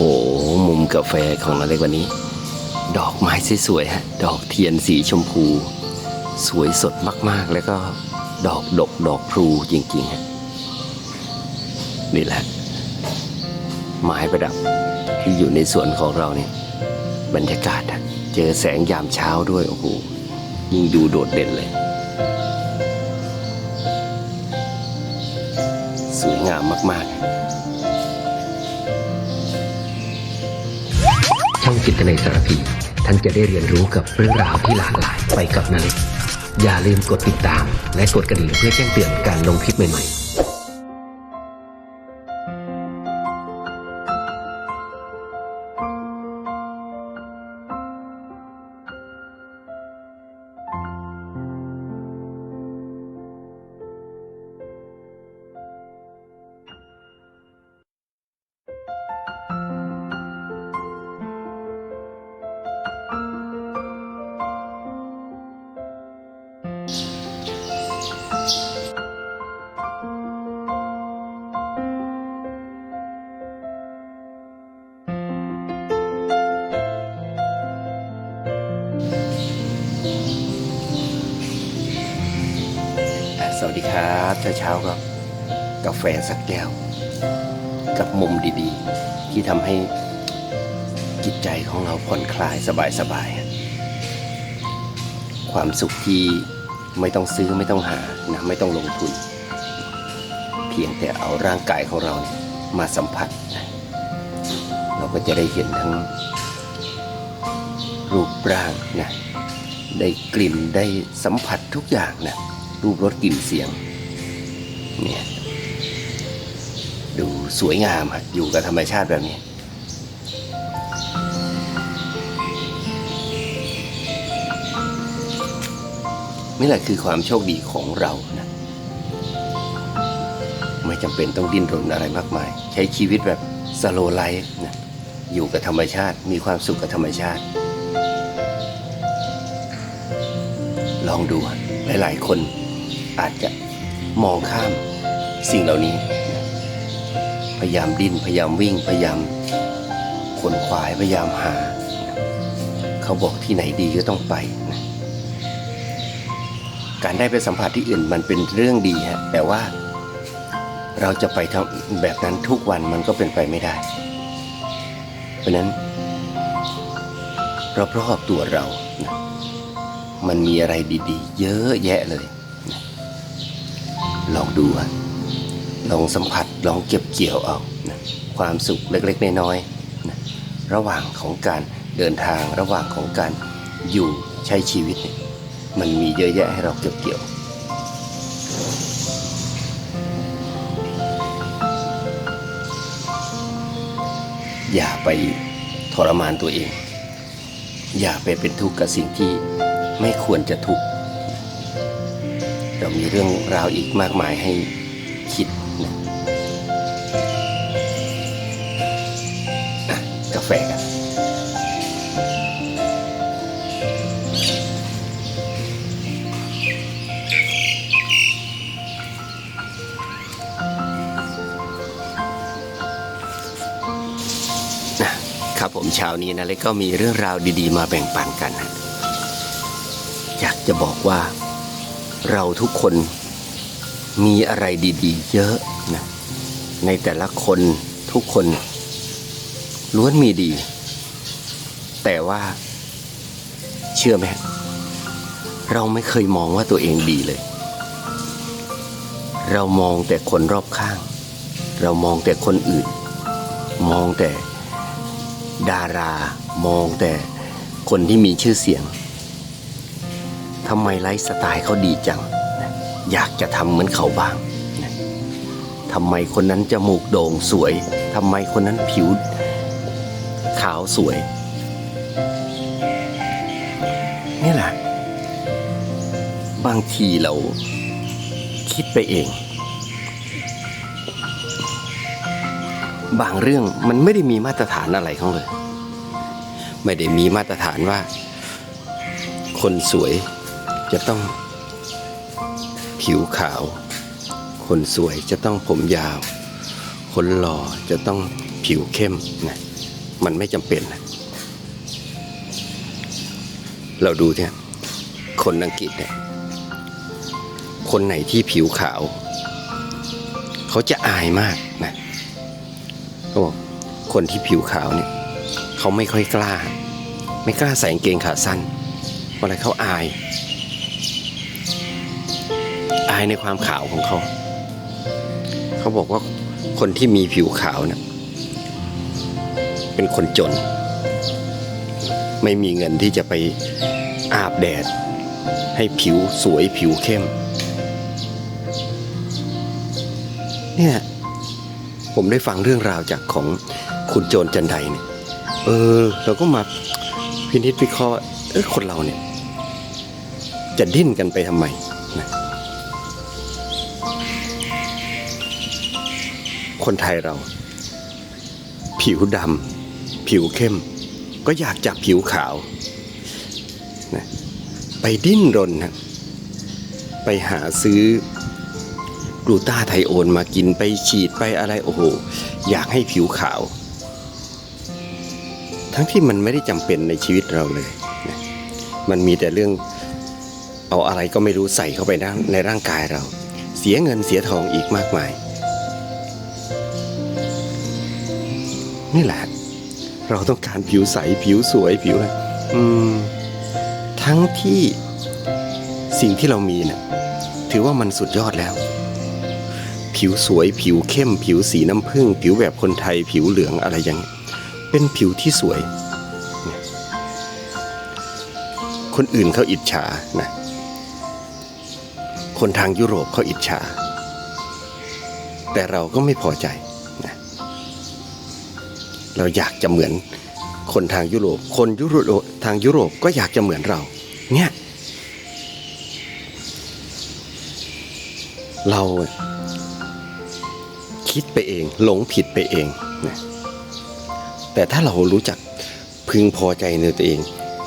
มุมกาแฟของนาเล็กวันนี้ ดอกไม้สวยๆฮะดอกเทียนสีชมพู สวยสดมากๆ แล้วก็ดอกดกดอกพลูจริงๆฮะนี่แหละ ไม้ประดับที่อยู่ในสวนของเราเนี่ย บรรยากาศอะเจอแสงยามเช้าด้วยโอ้โหยิ่งดูโดดเด่นเลย สวยงามมากๆ ช่องจิตในสารพี ท่านจะได้เรียนรู้กับเรื่องราวที่หลากหลายไปกับนาเล็กอย่าลืมกดติดตาม และกดกระดิ่งเพื่อแจ้งเตือนการลงคลิปใหม่ๆ วัสดีครับเช้าเช้าๆก็กาแฟสักแก้ว กับมุมดีๆ ที่ทำให้จิตใจของเราผ่อนคลายสบายๆ ความสุขที่ไม่ต้องซื้อไม่ต้องหานะไม่ต้องลงทุน เพียงแต่เอาร่างกายของเราเนี่ยมาสัมผัส เราก็จะได้เห็นทั้งรูปร่างนะได้กลิ่นได้สัมผัสทุกอย่างนะ รูปรสกลิ่นเสียงเนี่ยดูสวยงามอะอยู่กับธรรมชาติแบบนี้นี่แหละคือความโชคดีของเรานะไม่จำเป็นต้องดิ้นรนอะไรมากมาย ใช้ชีวิตแบบสโลไลฟ์นะอยู่กับธรรมชาติมีความสุขกับธรรมชาติ ลองดูหลาย ๆ คน อาจจะมองข้ามสิ่งเหล่านี้ พยายามดิ้นพยายามวิ่งพยายามขนขวายพยายามหา เขาบอกที่ไหนดีก็ต้องไปนะการได้ไปสัมผัสที่อื่นมันเป็นเรื่องดีฮะแต่ว่าเราจะไปทำแบบนั้นทุกวันมันก็เป็นไปไม่ได้ เพราะนั้นรอบๆตัวเรานะมันมีอะไรดี ๆ เยอะแยะเลย ลองดูลองสัมผัสลองเก็บเกี่ยวเอานะความสุขเล็กๆน้อยๆนะระหว่างของการเดินทางระหว่างของการอยู่ใช้ชีวิต มันมีเยอะแยะให้เราเก็บเกี่ยวอย่าไปทรมานตัวเอง อย่าไปเป็นทุกข์กับสิ่งที่ไม่ควรจะทุกข์ เรามีเรื่องราวอีกมากมายให้คิดนะกาแฟกันนะครับผมเช้านี้นะเล็กก็มีเรื่องราวดีๆ มาแบ่งปันกันนะอยากจะบอกว่า เราทุกคนมีอะไรดีๆ เยอะนะในแต่ละคนทุกคนล้วนมีดี แต่ว่าเชื่อไหมเราไม่เคยมองว่าตัวเองดีเลย เรามองแต่คนรอบข้าง เรามองแต่คนอื่น มองแต่ดารามองแต่คนที่มีชื่อเสียง ทำไมไลฟ์สไตล์เขาดีจัง อยากจะทำเหมือนเขาบ้างทำไมคนนั้นจมูกโด่งสวยทำไมคนนั้นผิวขาวสวย นี่แหละ บางทีเราคิดไปเอง บางเรื่องมันไม่ได้มีมาตรฐานอะไรของเลย ไม่ได้มีมาตรฐานว่า คนสวย จะต้องผิวขาว คนสวยจะต้องผมยาว คนหล่อจะต้องผิวเข้มนะมันไม่จำเป็นนะเราดูเนี่ยคนอังกฤษเนี่ยคนไหนที่ผิวขาว เขาจะอายมากนะเขาบอกคนที่ผิวขาวเนี่ยเขาไม่ค่อยกล้า ไม่กล้าใส่กางเกงขาสั้นเพราะอะไรเขาอาย อายในความขาวของเขา เขาบอกว่าคนที่มีผิวขาวเนี่ยเป็นคนจน ไม่มีเงินที่จะไปอาบแดด ให้ผิวสวยผิวเข้ม เนี่ย ผมได้ฟังเรื่องราวจากของคุณโจรจันไดเนี่ย เออ เราก็มาพินิจวิเคราะห์เออคนเราเนี่ย จะดิ้นกันไปทำไม คนไทยเรา ผิวดำผิวเข้ม ก็อยากจับผิวขาวนะไปดิ้นรนนะไปหาซื้อกลูต้าไทโอนมากินไปฉีดไปอะไรโอ้โห อยากให้ผิวขาว ทั้งที่มันไม่ได้จำเป็นในชีวิตเราเลยนะมันมีแต่เรื่องเอาอะไรก็ไม่รู้ใส่เข้าไปนะในร่างกายเรา เสียเงินเสียทองอีกมากมาย นี่แหละ เราต้องการผิวใสผิวสวยผิวอะไรทั้งที่สิ่งที่เรามีเนี่ยถือว่ามันสุดยอดแล้ว ผิวสวยผิวเข้ม ผิวสีน้ำผึ้งผิวแบบคนไทย ผิวเหลืองอะไรอย่างเงี้ยเป็นผิวที่สวย คนอื่นเขาอิจฉานะ คนทางยุโรปเขาอิจฉา แต่เราก็ไม่พอใจ เราอยากจะเหมือนคนทางยุโรป คนยุโรปทางยุโรปก็อยากจะเหมือนเรา เนี่ย เราคิดไปเอง หลงผิดไปเองนะแต่ถ้าเรารู้จักพึงพอใจในตัวเอง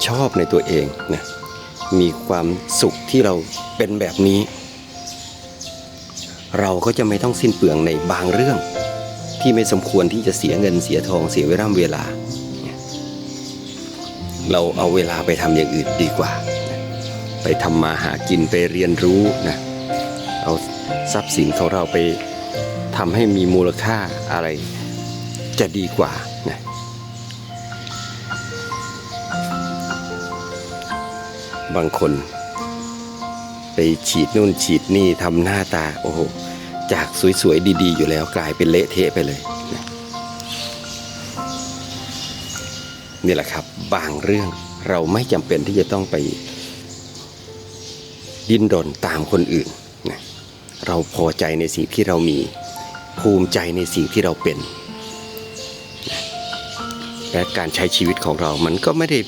ชอบในตัวเองนะมีความสุขที่เราเป็นแบบนี้ เราก็จะไม่ต้องสิ้นเปลืองในบางเรื่อง ที่ไม่สมควรที่จะเสียเงินเสียทองเสียเวลาเวลา เราเอาเวลาไปทำอย่างอื่นดีกว่า ไปทำมาหากินไปเรียนรู้นะเอาทรัพย์สินของเราไปทำให้มีมูลค่าอะไรจะดีกว่านะบางคน ไปฉีดนู่นฉีดนี่ทำหน้าตาโอ้โห จากสวยๆดีๆ อยู่แล้วกลายเป็นเละเทะไปเลยนะนี่แหละครับบางเรื่องเราไม่จำเป็นที่จะต้องไปดิ้นรนตามคนอื่นนะเราพอใจในสิ่งที่เรามี ภูมิใจในสิ่งที่เราเป็น และการใช้ชีวิตของเรามันก็ไม่ได้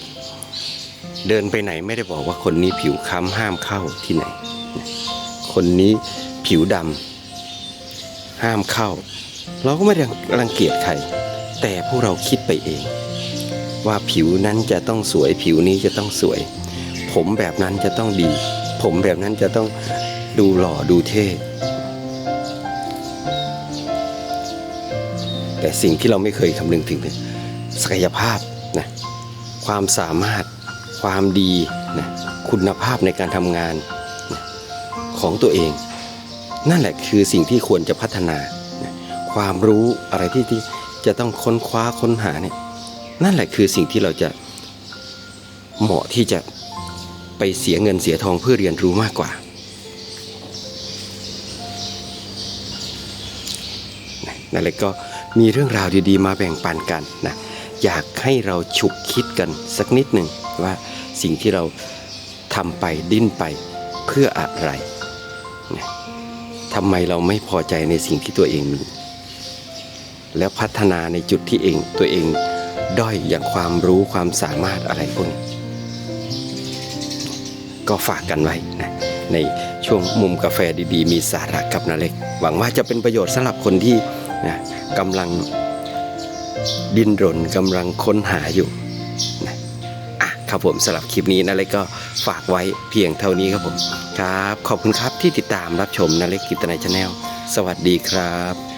เดินไปไหนไม่ได้บอกว่าคนนี้ผิวค้ำห้ามเข้าที่ไหน คนนี้ผิวดำ ห้ามเข้า เราก็ไม่ได้รังเกียจใครแต่พวกเราคิดไปเอง ว่าผิวนั้นจะต้องสวยผิวนี้จะต้องสวย ผมแบบนั้นจะต้องดี ผมแบบนั้นจะต้องดูหล่อดูเท่แต่สิ่งที่เราไม่เคยคำนึงถึงเนี่ยศักยภาพนะความสามารถความดีนะคุณภาพในการทำงานนะของตัวเอง นั่นแหละคือสิ่งที่ควรจะพัฒนา ความรู้อะไรที่ที่จะต้องค้นคว้าค้นหาเนี่ยนั่นแหละคือสิ่งที่เราจะเหมาะที่จะไปเสียเงินเสียทองเพื่อเรียนรู้มากกว่านะนั่นแหละก็มีเรื่องราวดีๆ มาแบ่งปันกันนะอยากให้เราฉุกคิดกันสักนิดหนึ่งว่าสิ่งที่เราทำไปดิ้นไปเพื่ออะไร ทำไมเราไม่พอใจในสิ่งที่ตัวเองมี แล้วพัฒนาในจุดที่เองตัวเองด้อยอย่างความรู้ความสามารถอะไรพวกนี้ก็ฝากกันไว้นะในช่วงมุมกาแฟดีๆ มีสาระกับนาเล็ก หวังว่าจะเป็นประโยชน์สำหรับคนที่นะกำลังดิ้นรนกำลังค้นหาอยู่นะอะ ครับผมสำหรับคลิปนี้นาเล็กก็ฝากไว้เพียงเท่านี้ครับผมครับ ขอบคุณครับที่ติดตามรับชมนาเล็กกิตนายชาแนลสวัสดีครับ